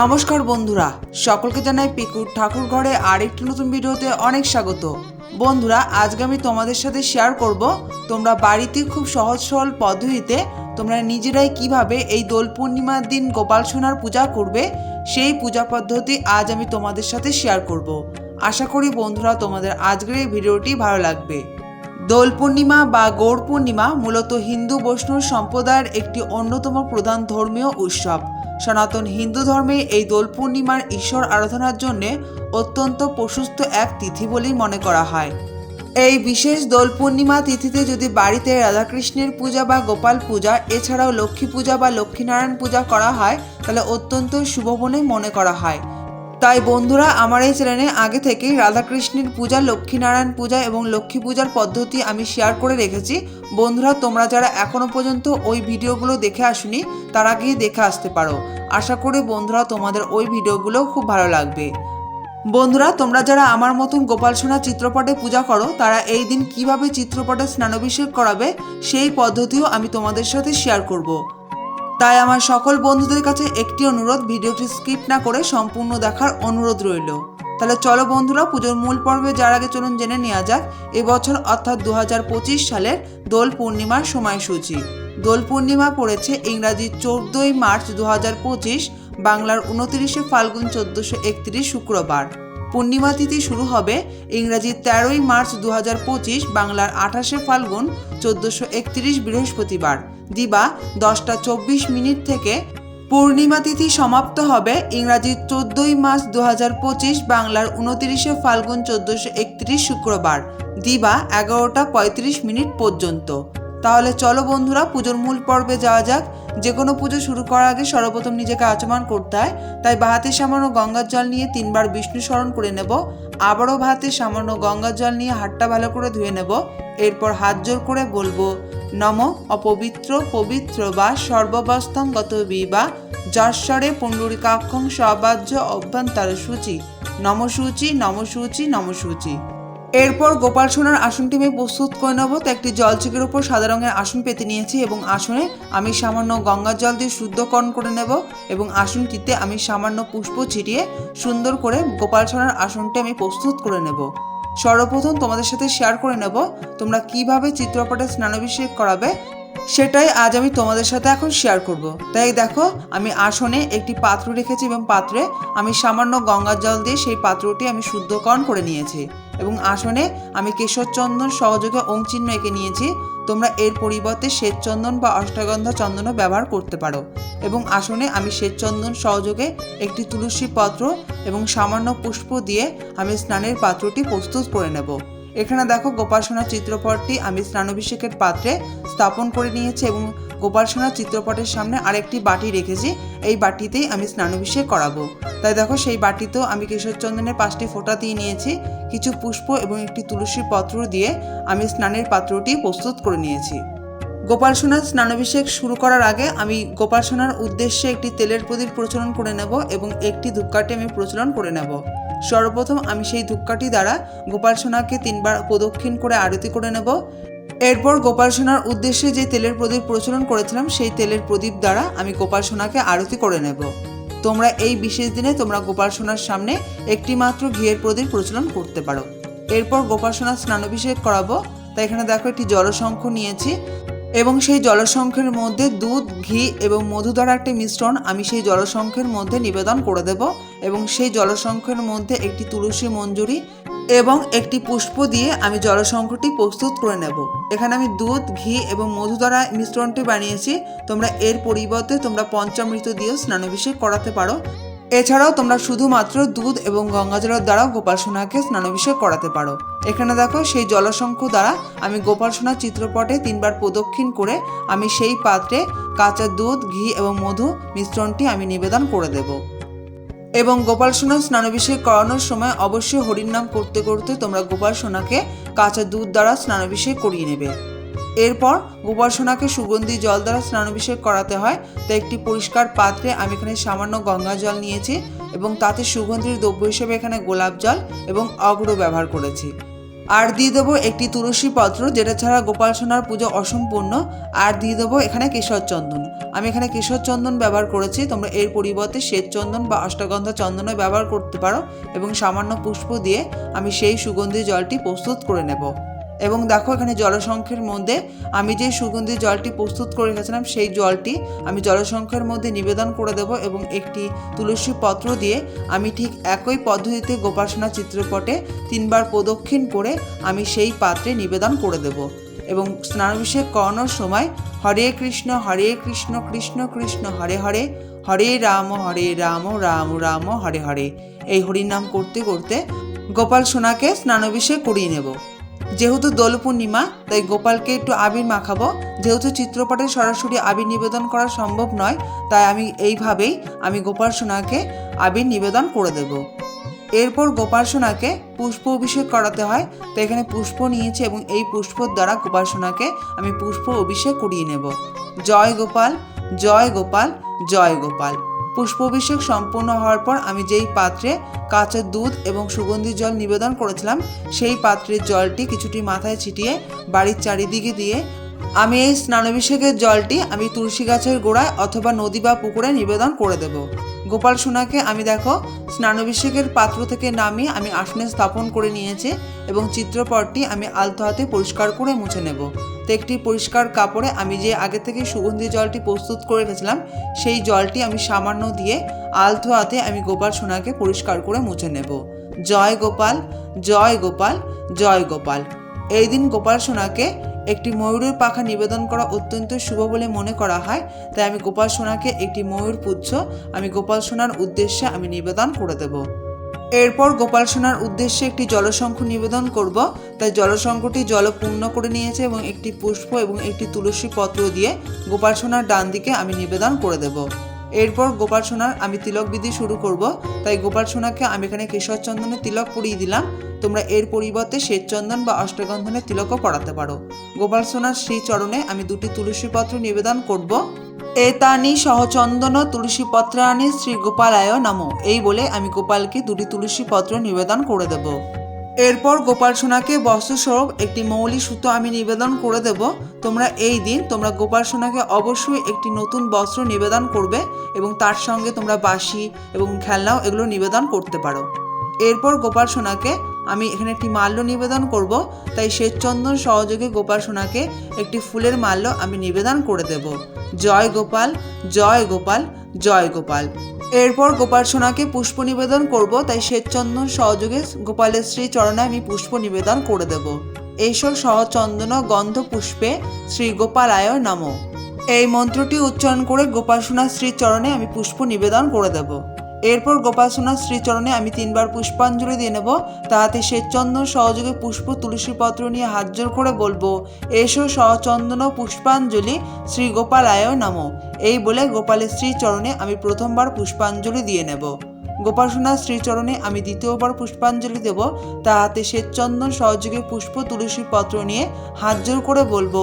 নমস্কার বন্ধুরা, সকলকে জানাই পিকুর ঠাকুর ঘরে আরেকটি নতুন ভিডিওতে অনেক স্বাগত। বন্ধুরা, আজকে আমি তোমাদের সাথে শেয়ার করব, তোমরা বাড়িতে খুব সহজ সরল পদ্ধতিতে তোমরা নিজেরাই কীভাবে এই দোল পূর্ণিমার দিন গোপাল সোনার পূজা করবে, সেই পূজা পদ্ধতি আজ আমি তোমাদের সাথে শেয়ার করব। আশা করি বন্ধুরা, তোমাদের আজকের এই ভিডিওটি ভালো লাগবে। দোল পূর্ণিমা বা গৌড় পূর্ণিমা মূলত হিন্দু বৈষ্ণব সম্প্রদায়ের একটি অন্যতম প্রধান ধর্মীয় উৎসব। সনাতন হিন্দু ধর্মে এই দোল পূর্ণিমার ঈশ্বর আরাধনার জন্যে অত্যন্ত প্রশস্ত এক তিথি বলেই মনে করা হয়। এই বিশেষ দোল পূর্ণিমা তিথিতে যদি বাড়িতে রাধাকৃষ্ণের পূজা বা গোপাল পূজা, এছাড়াও লক্ষ্মী পূজা বা লক্ষ্মীনারায়ণ পূজা করা হয়, তাহলে অত্যন্ত শুভ বলে মনে করা হয়। তাই বন্ধুরা আমার এই চ্যানেলে আগে থেকেই রাধাকৃষ্ণের পূজা, লক্ষ্মীনারায়ণ পূজা এবং লক্ষ্মী পূজার পদ্ধতি আমি শেয়ার করে রেখেছি। বন্ধুরা, তোমরা যারা এখনও পর্যন্ত ওই ভিডিওগুলো দেখে আসুনি, তারা গিয়ে দেখে আসতে পারো। আশা করি বন্ধুরা, তোমাদের ওই ভিডিওগুলো খুব ভালো লাগবে। বন্ধুরা, তোমরা যারা আমার মতন গোপাল সোনা চিত্রপটে পূজা করো, তারা এই দিন কীভাবে চিত্রপটে স্নানাভিষেক করাবে, সেই পদ্ধতিও আমি তোমাদের সাথে শেয়ার করব। তাই আমার সকল বন্ধুদের কাছে একটি অনুরোধ, ভিডিওটি স্কিপ না করে সম্পূর্ণ দেখার অনুরোধ রইল। তাহলে চলো বন্ধুরা, পুজোর মূল পর্বে যার আগে চলুন জেনে নেওয়া যাক। এবছর অর্থাৎ দু হাজার পঁচিশ সালের দোল পূর্ণিমার সময়সূচি। দোল পূর্ণিমা পড়েছে ইংরাজি চোদ্দই মার্চ দু হাজার পঁচিশ, বাংলার উনত্রিশে ফাল্গুন চোদ্দোশো শুক্রবার। পূর্ণিমা তিথি শুরু হবে ইংরাজি তেরোই মার্চ দু পঁচিশ বাংলার আঠাশে ফাল্গুন চোদ্দশো একত্রিশ বৃহস্পতিবার। দিবা দশটা চব্বিশ মিনিট থেকে পূর্ণিমা তিথি সমাপ্ত হবে ইংরাজি চোদ্দই মার্চ দু পঁচিশ বাংলার উনতিরিশে ফাল্গুন চোদ্দশো একত্রিশ শুক্রবার। দিবা এগারোটা পঁয়ত্রিশ মিনিট পর্যন্ত। তাহলে চলো বন্ধুরা, পুজোর মূল পর্বে যাওয়া যাক। যে কোনো পুজো শুরু করার আগে সর্বপ্রথম নিজেকে আচমান করতে হয়। তাই বাহাতে সামান্য গঙ্গার জল নিয়ে তিনবার বিষ্ণু স্মরণ করে নেব। আবারও ভাতে সামান্য গঙ্গার জল নিয়ে হাতটা ভালো করে ধুয়ে নেব। এরপর হাত জোর করে বলব, নম অপবিত্র পবিত্র বা সর্ববস্থাং গত বিবা যশ্বরে পুণ্ডরিকাক্ষং সবাজ্য অভ্যন্তর সূচি নমসূচি নমসূচি নমসূচি। এরপর গোপাল সোনার আসনটি আমি প্রস্তুত করে নেব তো একটি জলচিকের উপর সাদা রঙের আসন পেতে নিয়েছি এবং আসনে আমি সামান্য গঙ্গার জল দিয়ে শুদ্ধকরণ করে নেব এবং আসনটিতে আমি সামান্য পুষ্প ছিটিয়ে সুন্দর করে গোপাল সোনার আসনটি আমি প্রস্তুত করে নেব। সর্বপ্রথম তোমাদের সাথে শেয়ার করে নেব তোমরা কীভাবে চিত্রপটে স্নানাভিষেক করাবে সেটাই আজ আমি তোমাদের সাথে এখন শেয়ার করব। তাই দেখো, আমি আসনে একটি পাত্র রেখেছি এবং পাত্রে আমি সামান্য গঙ্গার জল দিয়ে সেই পাত্রটি আমি শুদ্ধকরণ করে নিয়েছি। এবং আসনে আমি কেশর চন্দন সহযোগে চিহ্ন এঁকে নিয়েছি। তোমরা এর পরিবর্তে শ্বেত চন্দন বা অষ্টগন্ধা চন্দনও ব্যবহার করতে পারো। এবং আসনে আমি শ্বেত চন্দন সহযোগে একটি তুলসী পাত্র এবং সামান্য পুষ্প দিয়ে আমি স্নানের পাত্রটি প্রস্তুত করে নেব। এখানে দেখো গোপাল সোনার চিত্রপটটি আমি স্নানাভিষেকের পাত্রে স্থাপন করে নিয়েছি এবং গোপাল সোনার চিত্রপটের সামনে আরেকটি বাটি রেখেছি। এই বাটিতেই আমি স্নানাভিষেক করাবো। তাই দেখো, সেই বাটিতেও আমি কেশর চন্দনের পাঁচটি ফোঁটা দিয়ে নিয়েছি। কিছু পুষ্প এবং একটি তুলসী পত্র দিয়ে আমি স্নানের পাত্রটি প্রস্তুত করে নিয়েছি। গোপাল সোনার স্নানাভিষেক শুরু করার আগে আমি গোপাল সোনার উদ্দেশ্যে একটি তেলের প্রদীপ প্রচলন করে নেব এবং একটি ধূপকাঠি আমি প্রচলন করে নেব। সর্বপ্রথম আমি সেই ধূপকাঠি দ্বারা গোপাল সোনাকে তিনবার প্রদক্ষিণ করে আরতি করে নেব। এরপর গোপাল সোনার উদ্দেশ্যে যে তেলের প্রদীপ প্রচলন করেছিলাম, সেই তেলের প্রদীপ দ্বারা আমি গোপাল সোনাকে আরতি করে নেব। তোমরা এই বিশেষ দিনে তোমরা গোপাল সোনার সামনে একটি মাত্র ঘিয়ের প্রদীপ প্রচলন করতে পারো। এরপর গোপাল সোনার স্নানাভিষেক করাবো। তাই এখানে দেখো একটি জলশঙ্খ নিয়েছি এবং সেই জলশঙ্খের মধ্যে দুধ, ঘি এবং মধু দ্বারা একটি মিশ্রণ আমি সেই জলশঙ্খের মধ্যে নিবেদন করে দেব এবং সেই জলসংখ্যের মধ্যে একটি তুলসী মঞ্জুরি এবং একটি পুষ্প দিয়ে আমি জলশঙ্খটি প্রস্তুত করে নেব। এখানে আমি দুধ, ঘি এবং মধু দ্বারা মিশ্রণটি বানিয়েছি। তোমরা এর পরিবর্তে তোমরা পঞ্চামৃত দিয়েও স্নানাভিষেক করাতে পারো। এছাড়াও তোমরা শুধুমাত্র দুধ এবং গঙ্গাজলের দ্বারাও গোপাল সোনাকে স্নানাভিষেক করাতে পারো। এখানে দেখো, সেই জলশঙ্খ দ্বারা আমি গোপাল সোনার চিত্রপটে তিনবার প্রদক্ষিণ করে আমি সেই পাত্রে কাঁচা দুধ, ঘি এবং মধু মিশ্রণটি আমি নিবেদন করে দেব। এবং গোপাল সোনার স্নানাভিষেক করানোর সময় অবশ্যই হরির নাম করতে করতে তোমরা গোপাল সোনাকে কাঁচা দুধ দ্বারা স্নানাভিষেক করিয়ে নেবে। এরপর গোপাল সোনাকে সুগন্ধি জল দ্বারা স্নানাভিষেক করাতে হয়। তাই একটি পরিষ্কার পাত্রে আমি এখানে সামান্য গঙ্গা জল নিয়েছি এবং তাতে সুগন্ধির দ্রব্য হিসেবে এখানে গোলাপ জল এবং অগ্র ব্যবহার করেছি। আর দিয়ে দেবো একটি তুলসী পত্র, যেটা ছাড়া গোপাল সোনার পুজো অসম্পূর্ণ। আর দিয়ে দেবো এখানে কেশর চন্দন আমি এখানে কেশর চন্দন ব্যবহার করেছি। তোমরা এর পরিবর্তে শ্বেত চন্দন বা অষ্টগন্ধা চন্দনও ব্যবহার করতে পারো এবং সামান্য পুষ্প দিয়ে আমি সেই সুগন্ধি জলটি প্রস্তুত করে নেব। এবং দেখো এখানে জলসংখ্যের মধ্যে আমি যে সুগন্ধি জলটি প্রস্তুত করে রেখেছিলাম, সেই জলটি আমি জলসংখ্যের মধ্যে নিবেদন করে দেব এবং একটি তুলসী পত্র দিয়ে আমি ঠিক একই পদ্ধতিতে গোপাসনা চিত্রপটে তিনবার প্রদক্ষিণ করে আমি সেই পাত্রে নিবেদন করে দেব। এবং স্নানাভিষেক করানোর সময় হরে কৃষ্ণ হরে কৃষ্ণ কৃষ্ণ কৃষ্ণ, হরে হরে হরে রাম হরে রাম রাম রাম, হরে হরে। এই হরিনাম করতে করতে গোপাল সোনাকে স্নানাভিষেক করিয়ে নেব। যেহেতু দোল পূর্ণিমা তাই গোপালকে একটু আবির মাখাবো। যেহেতু চিত্রপটে সরাসরি আবির নিবেদন করা সম্ভব নয়, তাই আমি এইভাবেই আমি গোপাল সোনাকে আবির নিবেদন করে দেব। এরপর গোপাল সোনাকে পুষ্প অভিষেক করাতে হয়। তো এখানে পুষ্প নিয়েছি এবং এই পুষ্পর দ্বারা গোপাল সোনাকে আমি পুষ্প অভিষেক করিয়ে নেব। জয় গোপাল জয় গোপাল জয় গোপাল। পুষ্প অভিষেক সম্পূর্ণ হওয়ার পর আমি যেই পাত্রে কাঁচা দুধ এবং সুগন্ধি জল নিবেদন করেছিলাম, সেই পাত্রের জলটি কিছুটি মাথায় ছিটিয়ে বাড়ির চারিদিকে দিয়ে আমি এই স্নানাভিষেকের জলটি আমি তুলসী গাছের গোড়ায় অথবা নদী বা পুকুরে নিবেদন করে দেব। গোপাল সোনাকে আমি দেখো স্নানাভিষেকের পাত্র থেকে নামিয়ে আমি আসনে স্থাপন করে নিয়েছি এবং চিত্রপটটি আমি আলতো হাতে পরিষ্কার করে মুছে নেব। তো একটি পরিষ্কার কাপড়ে আমি যে আগে থেকে সুগন্ধি জলটি প্রস্তুত করে রেখেছিলাম, সেই জলটি আমি সামান্য দিয়ে আলতো হাতে আমি গোপাল সোনাকে পরিষ্কার করে মুছে নেব। জয় গোপাল জয় গোপাল জয় গোপাল। এই দিন গোপাল সোনাকে একটি ময়ূরের পাখা নিবেদন করা অত্যন্ত শুভ বলে মনে করা হয়, তাই আমি গোপাল সোনাকে একটি ময়ূর পুচ্ছ আমি গোপাল সোনার উদ্দেশ্যে আমি নিবেদন করে দেব। এরপর গোপাল সোনার উদ্দেশ্যে একটি জলশঙ্খ নিবেদন করব। তাই জলশঙ্খটি জল পূর্ণ করে নিয়েছে এবং একটি পুষ্প এবং একটি তুলসী পত্র দিয়ে গোপাল সোনার ডান দিকে আমি নিবেদন করে দেব। এরপর গোপাল সোনার আমি তিলক বিধি শুরু করব। তাই গোপাল সোনাকে আমি এখানে কেশর চন্দনের তিলক পরিয়ে দিলাম। তোমরা এর পরিবর্তে শ্বেত চন্দন বা অষ্টগন্ধনের তিলকও পড়াতে পারো। গোপাল সোনার শ্রী চরণে আমি দুটি তুলসী পত্র নিবেদন করব। এতানি সহচন্দন তুলসী পত্রানি শ্রী গোপালায় নমো। এই বলে আমি গোপালকে দুটি তুলসী পত্র নিবেদন করে দেব। এরপর গোপাল সোনাকে বস্ত্রস্বরূপ একটি মৌলিক সূত্র আমি নিবেদন করে দেব। তোমরা এই দিন, তোমরা গোপাল সোনাকে অবশ্যই একটি নতুন বস্ত্র নিবেদন করবে এবং তার সঙ্গে তোমরা বাসি এবং খেলনাও এগুলো নিবেদন করতে পারো। এরপর গোপাল সোনাকে আমি এখানে একটি মাল্য নিবেদন করব, তাই শ্বেতচন্দন সহযোগে গোপাল সোনাকে একটি ফুলের মাল্য আমি নিবেদন করে দেব। জয় গোপাল জয় গোপাল জয় গোপাল। এরপর গোপাল সোনাকে পুষ্প নিবেদন করব, তাই শ্বেতচন্দন সহযোগে গোপালের শ্রী চরণে আমি পুষ্প নিবেদন করে দেব। এইসব সহচন্দন গন্ধ পুষ্পে শ্রী গোপালায় নম। এই মন্ত্রটি উচ্চারণ করে গোপাল সোনার শ্রী চরণে আমি পুষ্প নিবেদন করে দেব। এরপর গোপাল সোনার শ্রীচরণে আমি তিনবার পুষ্পাঞ্জলি দিয়ে নেব। তাহাতে শ্বেতচন্দন সহযোগে পুষ্প তুলসী পত্র নিয়ে হাত জোর করে বলব, এসো সচন্দন পুষ্পাঞ্জলি শ্রী গোপালায় নম। এই বলে গোপালের শ্রীচরণে আমি প্রথমবার পুষ্পাঞ্জলি দিয়ে নেব। গোপাল সোনার শ্রীচরণে আমি দ্বিতীয়বার পুষ্পাঞ্জলি দেব। তাহাতে শ্বেতচন্দন সহযোগে পুষ্প তুলসী পত্র নিয়ে হাত জোর করে বলব,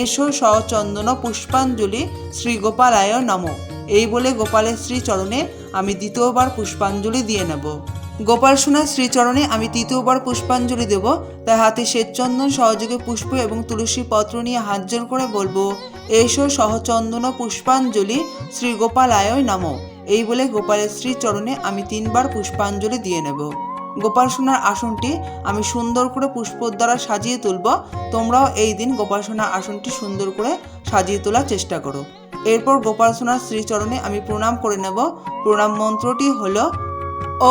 এসো সচন্দন পুষ্পাঞ্জলি শ্রী গোপালায় নম। এই বলে গোপালের শ্রীচরণে আমি দ্বিতীয়বার পুষ্পাঞ্জলি দিয়ে নেব। গোপাল সোনার শ্রীচরণে আমি তৃতীয়বার পুষ্পাঞ্জলি দেব। তাই হাতে শ্বেতচন্দন, সহযোগে পুষ্প এবং তুলসী পত্র নিয়ে হাত করে বলব, এসো সহচন্দন পুষ্পাঞ্জলি শ্রী গোপালায় নম। এই বলে গোপালের শ্রীচরণে আমি তিনবার পুষ্পাঞ্জলি দিয়ে নেব। গোপাল সোনার আসনটি আমি সুন্দর করে পুষ্পর দ্বারা সাজিয়ে তুলব। তোমরাও এই দিন গোপাল সোনার আসনটি সুন্দর করে সাজিয়ে তোলার চেষ্টা করো। এরপর গোপাল সোনার শ্রীচরণে আমি প্রণাম করে নেব। প্রণাম মন্ত্রটি হলো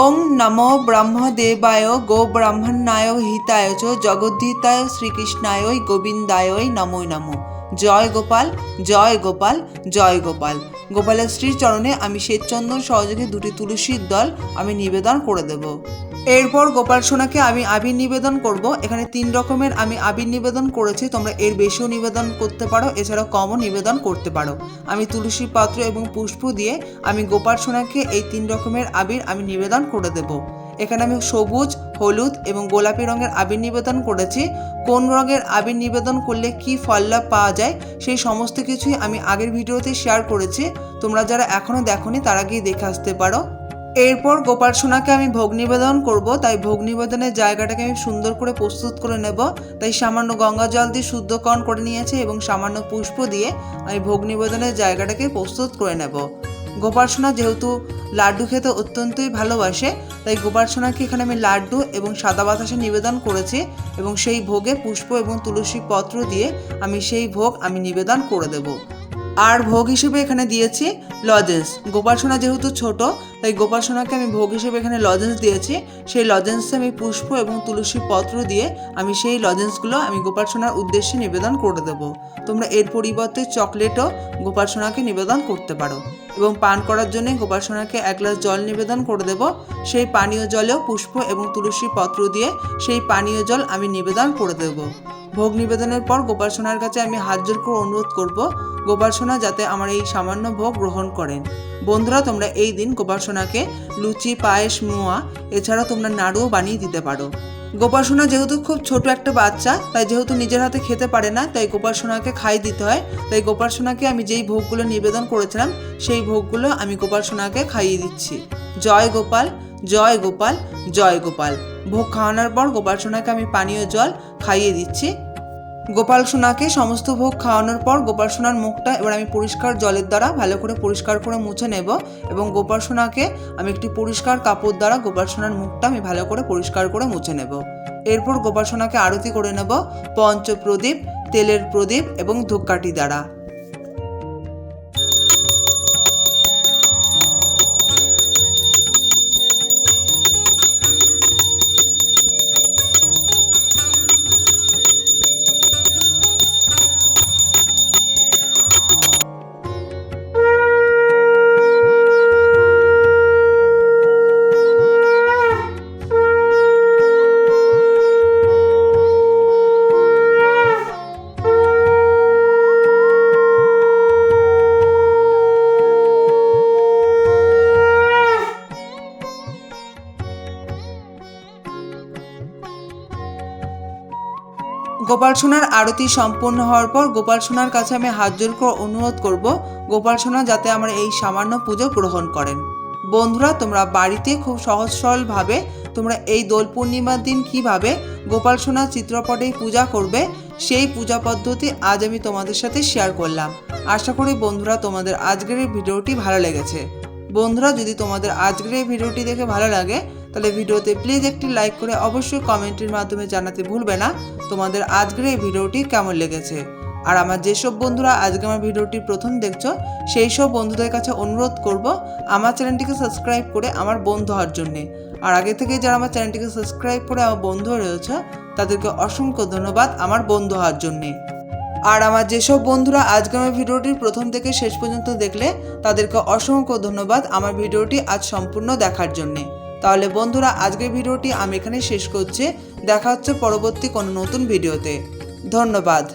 ওং নমো ব্রহ্মদেবায় গো ব্রাহ্মণায় হিতায় চ জগদ্ধিতায় শ্রীকৃষ্ণায় গোবিন্দায় নমো নমো। জয় গোপাল জয় গোপাল জয় গোপাল। গোপালের শ্রীচরণে আমি শ্বেতচন্দন সহযোগে দুটি তুলসীর দল আমি নিবেদন করে দেব। এরপর গোপাল সোনাকে আমি আবির নিবেদন করব। এখানে তিন রকমের আমি আবির নিবেদন করেছি। তোমরা এর বেশিও নিবেদন করতে পারো। এছাড়াও কমও নিবেদন করতে পারো। আমি তুলসী পাত্র এবং পুষ্প দিয়ে আমি গোপাল সোনাকে এই তিন রকমের আবির আমি নিবেদন করে দেব। এখানে আমি সবুজ, হলুদ এবং গোলাপি রঙের আবির নিবেদন করেছি। কোন রঙের আবির নিবেদন করলে কি ফল লাভ পাওয়া যায়, সেই সমস্ত কিছুই আমি আগের ভিডিওতে শেয়ার করেছি। তোমরা যারা এখনও দেখোনি, তারা গিয়ে দেখে আসতে পারো। এরপর গোপাল সোনাকে আমি ভোগ নিবেদন করব, তাই ভোগ নিবেদনের জায়গাটাকে আমি সুন্দর করে প্রস্তুত করে নেব। তাই সামান্য গঙ্গা জল দিয়ে শুদ্ধকরণ করে নিয়েছে এবং সামান্য পুষ্প দিয়ে আমি ভোগ নিবেদনের জায়গাটাকে প্রস্তুত করে নেব। গোপাল সোনা যেহেতু লাড্ডু খেতে অত্যন্তই ভালোবাসে, তাই গোপাল সোনাকে এখানে আমি লাড্ডু এবং সাদা বাতাসে নিবেদন করেছি এবং সেই ভোগে পুষ্প এবং তুলসী পত্র দিয়ে আমি সেই ভোগ আমি নিবেদন করে দেব। আর ভোগ হিসেবে এখানে দিয়েছি লজেন্স। গোপাল সোনা যেহেতু ছোট, তাই গোপাল সোনাকে আমি ভোগ হিসেবে এখানে লজেন্স দিয়েছি। সেই লজেন্সে আমি পুষ্প এবং তুলসী পত্র দিয়ে আমি সেই লজেন্সগুলো আমি গোপাল সোনার উদ্দেশ্যে নিবেদন করে দেব। তোমরা এর পরিবর্তে চকলেটও গোপাল সোনাকে নিবেদন করতে পারো এবং পান করার জন্য গোপাল সোনাকে এক গ্লাস জল নিবেদন করে দেব। সেই পানীয় জলেও পুষ্প এবং তুলসী পত্র দিয়ে সেই পানীয় জল আমি নিবেদন করে দেব। ভোগ নিবেদনের পর গোপাল সোনার কাছে আমি হাত জোর করে অনুরোধ করব, গোপাল সোনা যাতে আমার এই সামান্য ভোগ গ্রহণ করেন। বন্ধুরা, তোমরা এই দিন গোপাল সোনাকে লুচি, পায়েস, মুয়া এছাড়া তোমরা নাড়ুও বানিয়ে দিতে পারো। গোপাল সোনা যেহেতু খুব ছোট একটা বাচ্চা, তাই যেহেতু নিজের হাতে খেতে পারে না, তাই গোপাল সোনাকে খাই দিতে হয়। তাই গোপাল সোনাকে আমি যেই ভোগগুলো নিবেদন করেছিলাম, সেই ভোগগুলো আমি গোপাল সোনাকে খাইয়ে দিচ্ছি। জয় গোপাল জয় গোপাল জয় গোপাল। ভোগ খাওয়ানোর পর গোপাল সোনাকে আমি পানীয় জল খাইয়ে দিচ্ছি। গোপাল সোনাকে সমস্ত ভোগ খাওয়ানোর পর গোপাল সোনার মুখটা এবার আমি পরিষ্কার জলের দ্বারা ভালো করে পরিষ্কার করে মুছে নেব এবং গোপাল সোনাকে আমি একটি পরিষ্কার কাপড় দ্বারা গোপাল সোনার মুখটা আমি ভালো করে পরিষ্কার করে মুছে নেব। এরপর গোপাল সোনাকে আরতি করে নেব পঞ্চপ্রদীপ, তেলের প্রদীপ এবং ধূপকাঠি দ্বারা। গোপাল সোনার আরতি সম্পূর্ণ হওয়ার পর গোপাল সোনার কাছে আমি হাত জোর করে অনুরোধ করব, গোপাল সোনা যাতে আমার এই সামান্য পুজো গ্রহণ করেন। বন্ধুরা, তোমরা বাড়িতে খুব সহজ সরলভাবে তোমরা এই দোল পূর্ণিমার দিন কীভাবে গোপাল সোনার চিত্রপটে পূজা করবে, সেই পূজা পদ্ধতি আজ আমি তোমাদের সাথে শেয়ার করলাম। আশা করি বন্ধুরা, তোমাদের আজকের এই ভিডিওটি ভালো লেগেছে। বন্ধুরা, যদি তোমাদের আজকের এই ভিডিওটি দেখে ভালো লাগে তাহলে ভিডিওতে প্লিজ একটি লাইক করে অবশ্যই কমেন্টের মাধ্যমে জানাতে ভুলবে না। তোমাদের আজকের এই ভিডিওটি কেমন লেগেছে? আর আমার যেসব বন্ধুরা আজকে আমার ভিডিওটি প্রথম দেখছ, সেই সব বন্ধুদের কাছে অনুরোধ করব আমার চ্যানেলটিকে সাবস্ক্রাইব করে আমার বন্ধু হওয়ার জন্যে। আর আগে থেকে যারা আমার চ্যানেলটিকে সাবস্ক্রাইব করে আমার বন্ধু রয়েছে, তাদেরকে অসংখ্য ধন্যবাদ আমার বন্ধু হওয়ার জন্যে। আর আমার যেসব বন্ধুরা আজকে আমার ভিডিওটি প্রথম থেকে শেষ পর্যন্ত দেখলে, তাদেরকে অসংখ্য ধন্যবাদ আমার ভিডিওটি আজ সম্পূর্ণ দেখার জন্যে। তাহলে বন্ধুরা, আজকের ভিডিওটি আমি এখানে শেষ করছি। দেখা হচ্ছে পরবর্তী কোনো নতুন ভিডিওতে। ধন্যবাদ।